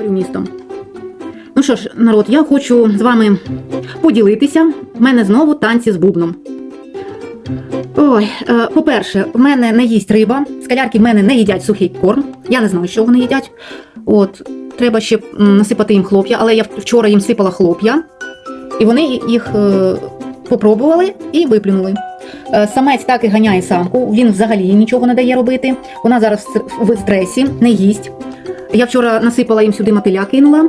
Говорю містом. Ну що ж, народ, я хочу з вами поділитися. В мене знову танці з бубном. Ой, е, по-перше, в мене не їсть риба, скалярки в мене не їдять сухий корм. Я не знаю, що вони їдять. От, треба ще насипати їм хлоп'я, але я вчора їм сипала хлоп'я, і вони їх е, попробували і виплюнули. Е, Самець так і ганяє самку, він взагалі нічого не дає робити. Вона зараз в стресі, не їсть. Я вчора насипала їм сюди мотиля, кинула.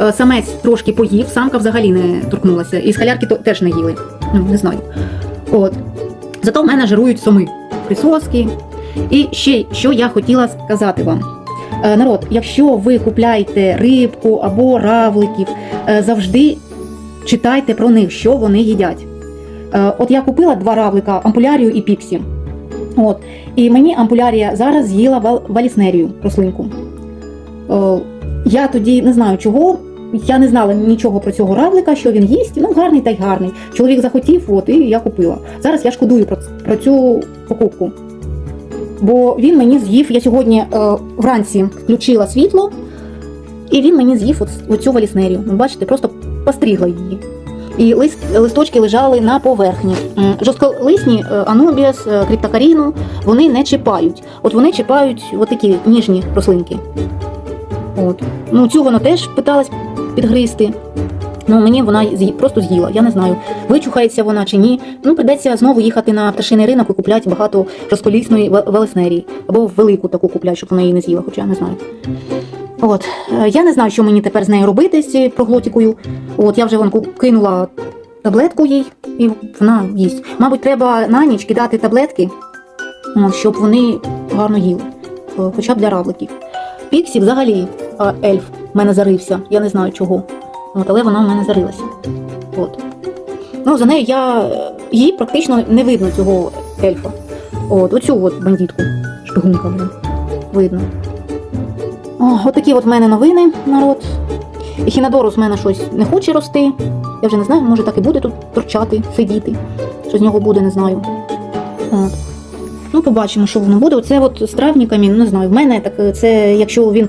Е, Самець трошки поїв, самка взагалі не торкнулася. І скалярки то- теж не їли. Ну, не знаю. От. Зато в мене жирують соми, присоски. І ще що я хотіла сказати вам. Е, Народ, якщо ви купляєте рибку або равликів, е, завжди читайте про них, що вони їдять. От я купила два равлика ампулярію і піксі. От. І мені ампулярія зараз з'їла вал- валіснерію рослинку. Е, Я тоді не знаю чого. Я не знала нічого про цього равлика, що він їсть. Ну, гарний та й гарний. Чоловік захотів, от, і я купила. Зараз я шкодую про, про цю покупку. Бо він мені з'їв, я сьогодні е, вранці включила світло, і він мені з'їв оцю валіснерію. Бачите, просто пострігла її. І лист, листочки лежали на поверхні. Жорстколисні е, анубіас, е, криптокаріну вони не чіпають. От вони чіпають от такі ніжні рослинки. От. Ну, цю вона теж питалась підгризти. Ну, мені вона просто з'їла. Я не знаю, вичухається вона чи ні. Ну, придеться знову їхати на пташиний ринок і купляти багато розколісної велеснерії. Або велику таку купляти, щоб вона її не з'їла, хоча я не знаю. От, е, я не знаю, що мені тепер з нею робити з цією проглотікою. От, я вже вон кинула таблетку їй, і вона їсть. Мабуть, треба на ніч кидати таблетки, щоб вони гарно їли, е, хоча б для равликів. Піксі взагалі ельф в мене зарився. Я не знаю чого. От, але вона в мене зарилася. От. Ну, за нею я. е, Її практично не видно цього ельфа. От, оцю от бандитку. Шпигунка, блін. Видно. О, отакі от в мене новини, народ. Хінадорус в мене щось не хоче рости. Я вже не знаю, може так і буде тут торчати, сидіти. Що з нього буде, не знаю. От. Ну, побачимо, що воно буде. Оце от з травніками, ну не знаю, в мене так е, це, якщо він.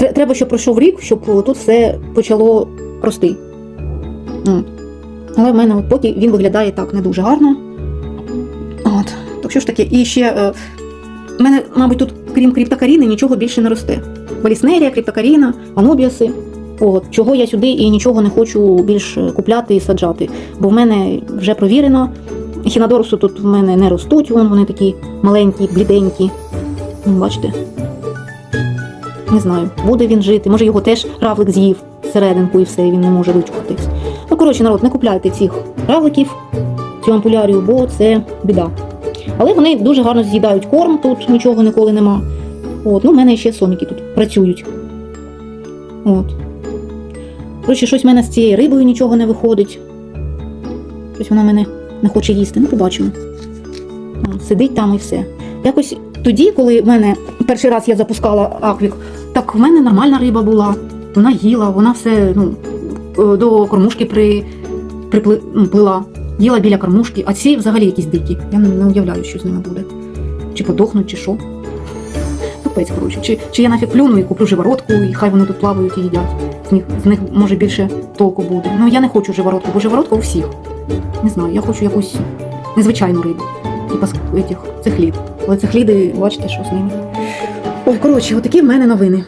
Тре- Треба, щоб пройшов рік, щоб тут все почало рости. Але в мене поки він виглядає так не дуже гарно. От. Так що ж таке, і ще. Е, в мене, мабуть, тут, крім кріптокаріни, нічого більше не росте. Валіснерія, кріптокаріна, анубіаси. От, чого я сюди і нічого не хочу більш купляти і саджати. Бо в мене вже провірено. Хінадорусу тут в мене не ростуть, вон вони такі маленькі, бліденькі. Ну, Бачите? Не знаю, буде він жити. Може його теж равлик з'їв серединку і все, і він не може вичухатись. Ну, коротше, народ, не купляйте цих равликів, цю ампулярію, бо це біда. Але вони дуже гарно з'їдають корм, тут нічого ніколи нема. От, ну, в мене ще соміки тут працюють. От. Коротше, щось в мене з цією рибою нічого не виходить. Щось вона мене не хоче їсти. Ну, побачимо. Сидить там і все. Якось тоді, коли в мене перший раз я запускала аквік, так в мене нормальна риба була. Вона їла, вона все ну, е, до кормушки при, ну, плила. Їла біля кормушки, а ці взагалі якісь дикі. Я не, уявляю, що з ними буде. Чи подохнуть, чи що. Капець, коротше. Чи, чи я нафіг плюну і куплю живородку, і хай вони тут плавають і їдять. З них, з них може більше толку буде. Ну я не хочу живородку, бо живородка у всіх. Не знаю, я хочу якусь незвичайну рибу. Типа з этих, цихлід. Але цихліди, бачите, що з ними. Ой, коротше, отакі в мене новини.